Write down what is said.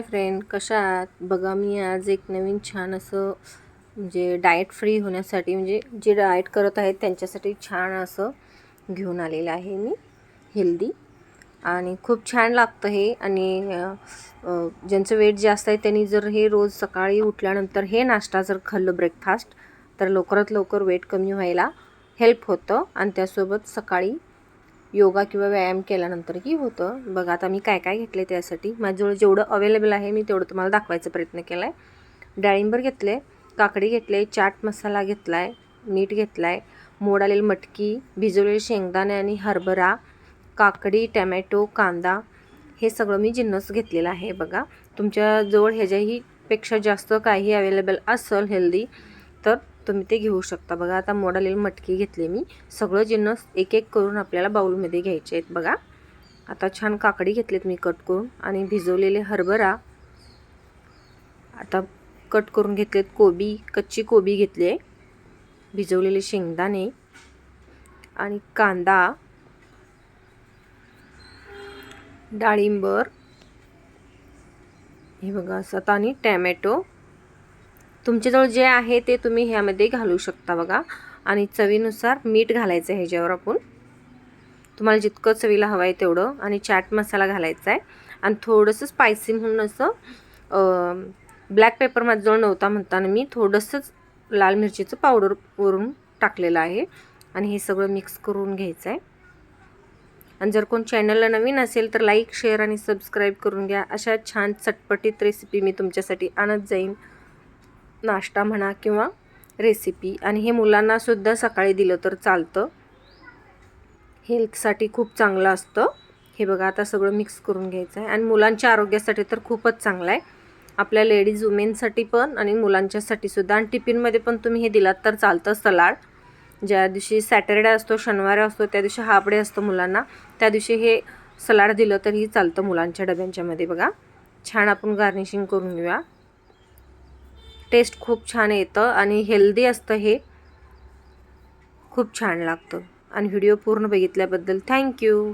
Hi friend कशा आहात? बघा मी आज एक नवीन छान असं म्हणजे डाएट फ्री होण्यासाठी म्हणजे जे डाएट करत आहेत त्यांच्यासाठी छान असं घेऊन आलेलं आहे मी हेल्दी आणि खूप छान लागतं हे. आणि ज्यांचं वेट जास्त आहे त्यांनी जर हे रोज सकाळी उठल्यानंतर हे नाश्ता जर खाल्लं ब्रेकफास्ट तर लवकरात लवकर वेट कमी व्हायला हेल्प होतं. आणि त्यासोबत सकाळी योगा किंवा व्यायाम केल्यानंतरही होतं. बघा आता मी काय काय घेतले त्यासाठी. माझ्याजवळ जेवढं अवेलेबल आहे मी तेवढं तुम्हाला दाखवायचा प्रयत्न केला आहे डाळिंबर घेतले काकडी घेतले चाट मसाला घेतला आहे मीठ घेतला आहे मोड आलेली मटकी भिजवलेले शेंगदाणे आणि हरभरा काकडी टॅमॅटो कांदा हे सगळं मी जिन्नस घेतलेलं आहे बघा. तुमच्याजवळ ह्याच्याही पेक्षा जास्त काही अवेलेबल असेल हेल्दी तर तुम्ही ते घेऊ शकता. बघा आता मोड आलेली मटकी घेतली मी. सगळं जिन्नस एक एक करून आपल्याला बाऊलमध्ये घ्यायचे आहेत बघा. आता छान काकडी घेतलीत मी कट करून आणि भिजवलेले हरभरा. आता कट करून घेतलेत कोबी कच्ची कोबी घेतली आहे. भिजवलेले शेंगदाणे आणि कांदा डाळिंबर हे बघा असं आता आणि टॅमॅटो. तुमच्याजवळ जे आहे ते तुम्ही ह्यामध्ये घालू शकता बघा. आणि चवीनुसार मीठ घालायचं आहे ह्याच्यावर आपण. तुम्हाला जितकं चवीला हवं आहे तेवढं. आणि चाट मसाला घालायचा आहे आणि थोडंसं स्पायसी म्हणून असं ब्लॅक पेपर माझ्याजवळ नव्हता म्हणताना मी थोडंसंच लाल मिरचीचं पावडर वरून टाकलेलं आहे. आणि हे सगळं मिक्स करून घ्यायचं आहे आणि जर कोण चॅनलला नवीन असेल तर लाईक शेअर आणि सबस्क्राईब करून घ्या. अशा छान चटपटीत रेसिपी मी तुमच्यासाठी आणत जाईन. नाश्ता म्हणा किंवा रेसिपी आणि हे मुलांनासुद्धा सकाळी दिलं तर चालतं. हेल्थसाठी खूप चांगलं असतं. हे बघा आता सगळं मिक्स करून घ्यायचं आहे आणि मुलांच्या आरोग्यासाठी तर खूपच चांगलं आहे आपल्या लेडीज वुमेनसाठी पण आणि मुलांच्यासाठी सुद्धा. आणि टिफिनमध्ये पण तुम्ही हे दिलात तर चालतं सलाड. ज्या दिवशी सॅटरडे असतो शनिवार असतो त्या दिवशी हाफ डे असतो मुलांना. त्या दिवशी हे सलाड दिलं तरीही चालतं मुलांच्या डब्यांच्यामध्ये बघा. छान आपण गार्निशिंग करून घेऊया. टेस्ट खूप छान येतं आणि हेल्दी असतं हे. खूप छान लागतं. आणि व्हिडिओ पूर्ण बघितल्याबद्दल थँक्यू.